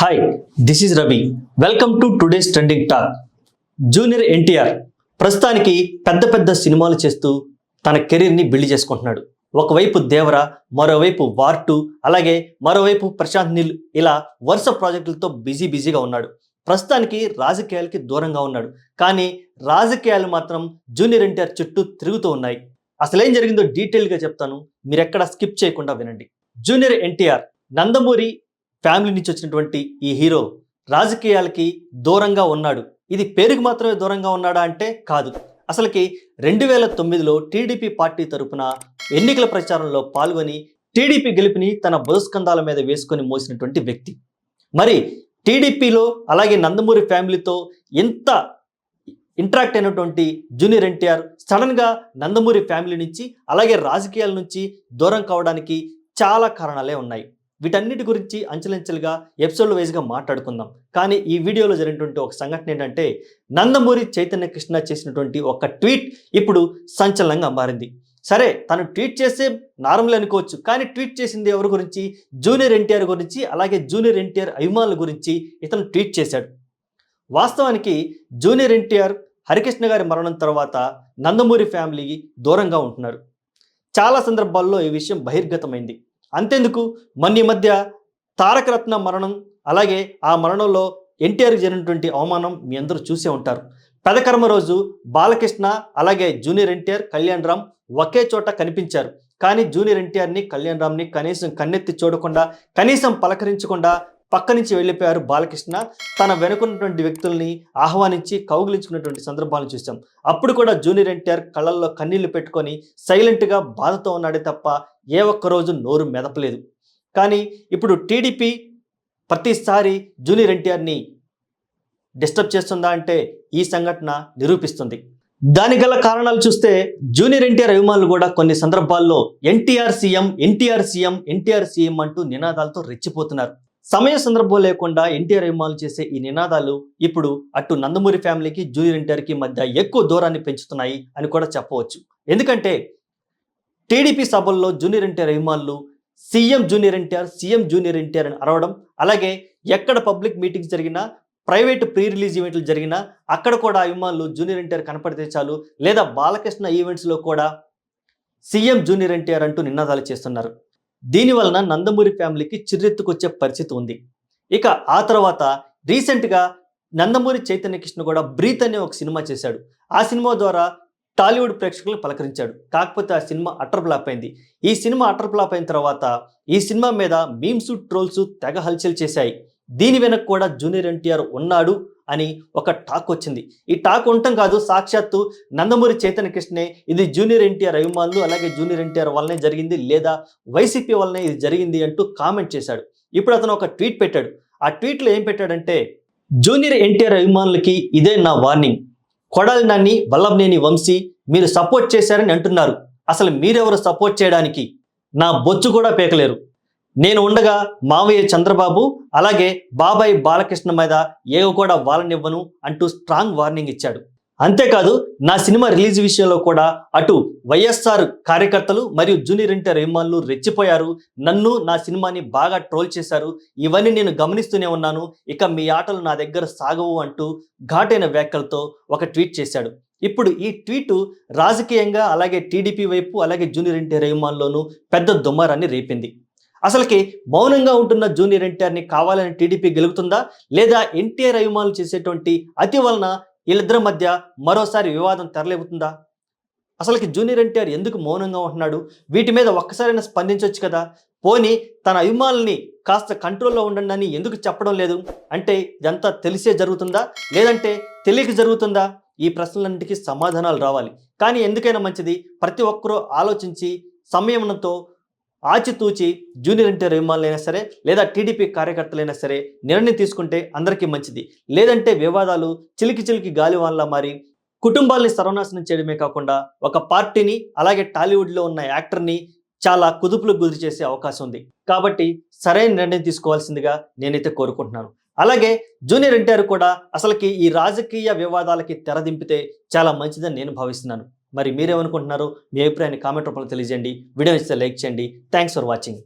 Hi this is Ravi welcome to today's trending talk junior NTR ప్రస్తుతానికి పెద్ద పెద్ద సినిమాలు చేస్తూ తన కెరీర్ని బిల్డ్ చేసుకుంటున్నాడు. ఒకవైపు దేవర మరోవైపు వార్ టూ అలాగే మరోవైపు ప్రశాంత్ నీల్ ఇలా వరుస ప్రాజెక్టులతో బిజీ బిజీగా ఉన్నాడు. ప్రస్తుతానికి రాజకీయాలకి దూరంగా ఉన్నాడు. కానీ రాజకీయాలు మాత్రం జూనియర్ ఎన్టీఆర్ చుట్టూ తిరుగుతూ ఉన్నాయి. అసలేం జరిగిందో డీటెయిల్గా చెప్తాను. మీరు ఎక్కడ స్కిప్ చేయకుండా వినండి. జూనియర్ ఎన్టీఆర్ నందమూరి ఫ్యామిలీ నుంచి వచ్చినటువంటి ఈ హీరో రాజకీయాలకి దూరంగా ఉన్నాడు. ఇది పేరుకు మాత్రమే దూరంగా ఉన్నాడా అంటే కాదు. అసలుకి రెండు వేల తొమ్మిదిలో టీడీపీ పార్టీ తరపున ఎన్నికల ప్రచారంలో పాల్గొని టీడీపీ గెలుపుని తన బుధస్కంధాల మీద వేసుకొని మోసినటువంటి వ్యక్తి. మరి టీడీపీలో అలాగే నందమూరి ఫ్యామిలీతో ఎంత ఇంటరాక్ట్ అయినటువంటి జూనియర్ ఎన్టీఆర్ సడన్గా నందమూరి ఫ్యామిలీ నుంచి అలాగే రాజకీయాల నుంచి దూరం కావడానికి చాలా కారణాలే ఉన్నాయి. వీటన్నిటి గురించి అంచెలంచెలుగా ఎపిసోడ్ వైజ్గా మాట్లాడుకుందాం. కానీ ఈ వీడియోలో జరిగినటువంటి ఒక సంఘటన ఏంటంటే నందమూరి చైతన్య కృష్ణ చేసినటువంటి ఒక ట్వీట్ ఇప్పుడు సంచలనంగా మారింది. సరే తను ట్వీట్ చేస్తే నార్మల్ అనుకోవచ్చు కానీ ట్వీట్ చేసింది ఎవరి గురించి? జూనియర్ ఎన్టీఆర్ గురించి అలాగే జూనియర్ ఎన్టీఆర్ అభిమానుల గురించి ఇతను ట్వీట్ చేశాడు. వాస్తవానికి జూనియర్ ఎన్టీఆర్ హరికృష్ణ గారి మరణం తర్వాత నందమూరి ఫ్యామిలీకి దూరంగా ఉంటున్నారు. చాలా సందర్భాల్లో ఈ విషయం బహిర్గతమైంది. అంతెందుకు? మొన్న ఈ మధ్య తారకరత్న మరణం అలాగే ఆ మరణంలో ఎన్టీఆర్కి జరిగినటువంటి అవమానం మీ అందరూ చూసే ఉంటారు. పెదకర్మ రోజు బాలకృష్ణ అలాగే జూనియర్ ఎన్టీఆర్ కళ్యాణ్ రామ్ ఒకే చోట కనిపించారు. కానీ జూనియర్ ఎన్టీఆర్ని కళ్యాణ్ రామ్ని కనీసం కన్నెత్తి చూడకుండా కనీసం పలకరించకుండా పక్క నుంచి వెళ్ళిపోయారు బాలకృష్ణ. తన వెనుకున్నటువంటి వ్యక్తుల్ని ఆహ్వానించి కౌగిలించుకున్నటువంటి సందర్భాలను చూసాం అప్పుడు కూడా జూనియర్ ఎన్టీఆర్ కళ్ళల్లో కన్నీళ్ళు పెట్టుకొని సైలెంట్గా బాధతో ఉన్నాడే తప్ప ఏ ఒక్క రోజు నోరు మెదపలేదు. కానీ ఇప్పుడు టీడీపీ ప్రతిసారి జూనియర్ ఎన్టీఆర్ని డిస్టర్బ్ చేస్తుందా అంటే ఈ సంఘటన నిరూపిస్తుంది. దానికి గల కారణాలు చూస్తే జూనియర్ ఎన్టీఆర్ అభిమానులు కూడా కొన్ని సందర్భాల్లో NTR CM NTR CM NTR CM అంటూ నినాదాలతో రెచ్చిపోతున్నారు. సమయ సందర్భం లేకుండా ఎన్టీఆర్ అభిమానులు చేసే ఈ నినాదాలు ఇప్పుడు అటు నందమూరి ఫ్యామిలీకి జూనియర్ ఎన్టీఆర్కి మధ్య ఎక్కువ దూరాన్ని పెంచుతున్నాయి అని కూడా చెప్పవచ్చు. ఎందుకంటే టీడీపీ సభల్లో జూనియర్ ఎన్టీఆర్ అభిమానులు CM junior NTR CM junior NTR అని అరవడం అలాగే ఎక్కడ పబ్లిక్ మీటింగ్స్ జరిగినా ప్రైవేట్ ప్రీ రిలీజ్ ఈవెంట్లు జరిగినా అక్కడ కూడా అభిమానులు జూనియర్ ఎన్టీఆర్ కనపడితే చాలు లేదా బాలకృష్ణ ఈవెంట్స్లో కూడా సీఎం జూనియర్ ఎన్టీఆర్ అంటూ నినాదాలు చేస్తున్నారు. దీని వలన నందమూరి ఫ్యామిలీకి చిర్రెత్తుకొచ్చే పరిస్థితి ఉంది. ఇక ఆ తర్వాత రీసెంట్గా నందమూరి చైతన్య కృష్ణ కూడా బ్రీత్ అనే ఒక సినిమా చేశాడు. ఆ సినిమా ద్వారా టాలీవుడ్ ప్రేక్షకులు పలకరించాడు. కాకపోతే ఆ సినిమా అటర్ ఫ్లాప్ అయింది. ఈ సినిమా అటర్ ఫ్లాప్ అయిన తర్వాత ఈ సినిమా మీద మీమ్స్ ట్రోల్స్ తెగ హల్చల్ చేశాయి. దీని వెనక కూడా జూనియర్ ఎన్టీఆర్ ఉన్నాడు అని ఒక టాక్ వచ్చింది. ఈ టాక్ ఉండటం కాదు సాక్షాత్తు నందమూరి చైతన్య కృష్ణే ఇది జూనియర్ ఎన్టీఆర్ అభిమానులు అలాగే జూనియర్ ఎన్టీఆర్ వల్లనే జరిగింది లేదా వైసీపీ వల్లనే ఇది జరిగింది అంటూ కామెంట్ చేశాడు. ఇప్పుడు అతను ఒక ట్వీట్ పెట్టాడు. ఆ ట్వీట్లో ఏం పెట్టాడంటే జూనియర్ ఎన్టీఆర్ అభిమానులకి ఇదే నా వార్నింగ్. కొడాలి నాన్ని వల్లభనేని వంశీ మీరు సపోర్ట్ చేశారని అంటున్నారు. అసలు మీరెవరు సపోర్ట్ చేయడానికి? నా బొచ్చు కూడా పేకలేరు. నేను ఉండగా మావయ్య చంద్రబాబు అలాగే బాబాయ్ బాలకృష్ణ మీద ఏవో కూడా వాలనివ్వను అంటూ స్ట్రాంగ్ వార్నింగ్ ఇచ్చాడు. అంతేకాదు నా సినిమా రిలీజ్ విషయంలో కూడా అటు వైఎస్ఆర్ కార్యకర్తలు మరియు జూనియర్ ఎన్టీఆర్ అభిమానులు రెచ్చిపోయారు. నన్ను నా సినిమాని బాగా ట్రోల్ చేశారు. ఇవన్నీ నేను గమనిస్తూనే ఉన్నాను. ఇక మీ ఆటలు నా దగ్గర సాగవు అంటూ ఘాటైన వ్యాఖ్యలతో ఒక ట్వీట్ చేశాడు. ఇప్పుడు ఈ ట్వీటు రాజకీయంగా అలాగే టీడీపీ వైపు అలాగే జూనియర్ ఎన్టీఆర్ అభిమానుల్లోనూ పెద్ద దుమ్మారాన్ని రేపింది. అసలుకి మౌనంగా ఉంటున్న జూనియర్ ఎన్టీఆర్ని కావాలని టీడీపీ గెలుపుతుందా? లేదా ఎన్టీఆర్ అభిమానులు చేసేటువంటి అతి వలన వీళ్ళిద్దరి మధ్య మరోసారి వివాదం తెరలేపుతుందా? అసలుకి జూనియర్ ఎన్టీఆర్ ఎందుకు మౌనంగా ఉంటున్నాడు? వీటి మీద ఒక్కసారైనా స్పందించవచ్చు కదా? పోని తన అభిమానుల్ని కాస్త కంట్రోల్లో ఉండండి అని ఎందుకు చెప్పడం లేదు? అంటే ఇదంతా తెలిసే జరుగుతుందా? లేదంటే తెలియక జరుగుతుందా? ఈ ప్రశ్నలన్నిటికీ సమాధానాలు రావాలి. కానీ ఎందుకైనా మంచిది. ప్రతి ఒక్కరూ ఆలోచించి సంయమనంతో ఆచితూచి జూనియర్ ఎన్టీఆర్ అభిమానులైనా సరే లేదా టీడీపీ కార్యకర్తలైనా సరే నిర్ణయం తీసుకుంటే అందరికీ మంచిది. లేదంటే వివాదాలు చిలికి చిలికి గాలివాన్లా మారి కుటుంబాల్ని సర్వనాశనం చేయడమే కాకుండా ఒక పార్టీని అలాగే టాలీవుడ్లో ఉన్న యాక్టర్ని చాలా కుదుపులకు గురి చేసే అవకాశం ఉంది. కాబట్టి సరైన నిర్ణయం తీసుకోవాల్సిందిగా నేనైతే కోరుకుంటున్నాను. అలాగే జూనియర్ ఎన్టీఆర్ కూడా అసలుకి ఈ రాజకీయ వివాదాలకి తెరదింపితే చాలా మంచిదని నేను భావిస్తున్నాను. మరి మీరేమనుకుంటున్నారు మీ అభిప్రాయాన్ని కామెంట్ రూపంలో తెలియజేయండి. వీడియో ఇస్తే లైక్ చేయండి. Thanks for watching